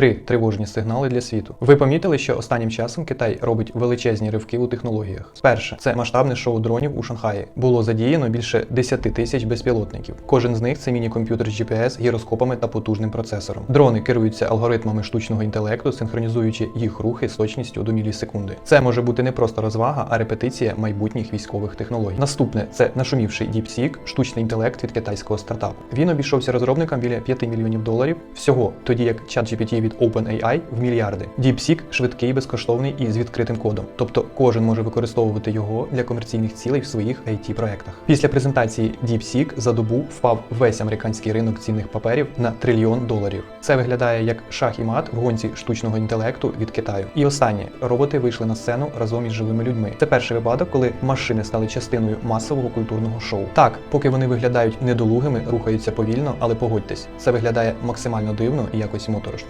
Три тривожні сигнали для світу. Ви помітили, що останнім часом Китай робить величезні ривки у технологіях. Перше, це масштабне шоу дронів у Шанхаї. Було задіяно більше 10 тисяч безпілотників. Кожен з них це міні-комп'ютер з GPS, гіроскопами та потужним процесором. Дрони керуються алгоритмами штучного інтелекту, синхронізуючи їх рухи з точністю до мілісекунди. Це може бути не просто розвага, а репетиція майбутніх військових технологій. Наступне це нашумівший DeepSeek, штучний інтелект від китайського стартапу. Він обійшовся розробникам біля 5 мільйонів доларів всього, тоді як ChatGPT від OpenAI в мільярди. DeepSeek швидкий, безкоштовний і з відкритим кодом. Тобто кожен може використовувати його для комерційних цілей в своїх it проектах. Після презентації DeepSeek за добу впав весь американський ринок цінних паперів на трильйон доларів. Це виглядає як шах і мат в гонці штучного інтелекту від Китаю. І останнє роботи вийшли на сцену разом із живими людьми. Це перший випадок, коли машини стали частиною масового культурного шоу. Так, поки вони виглядають недолугими, рухаються повільно, але погодьтесь, це виглядає максимально дивно і якось моторошно.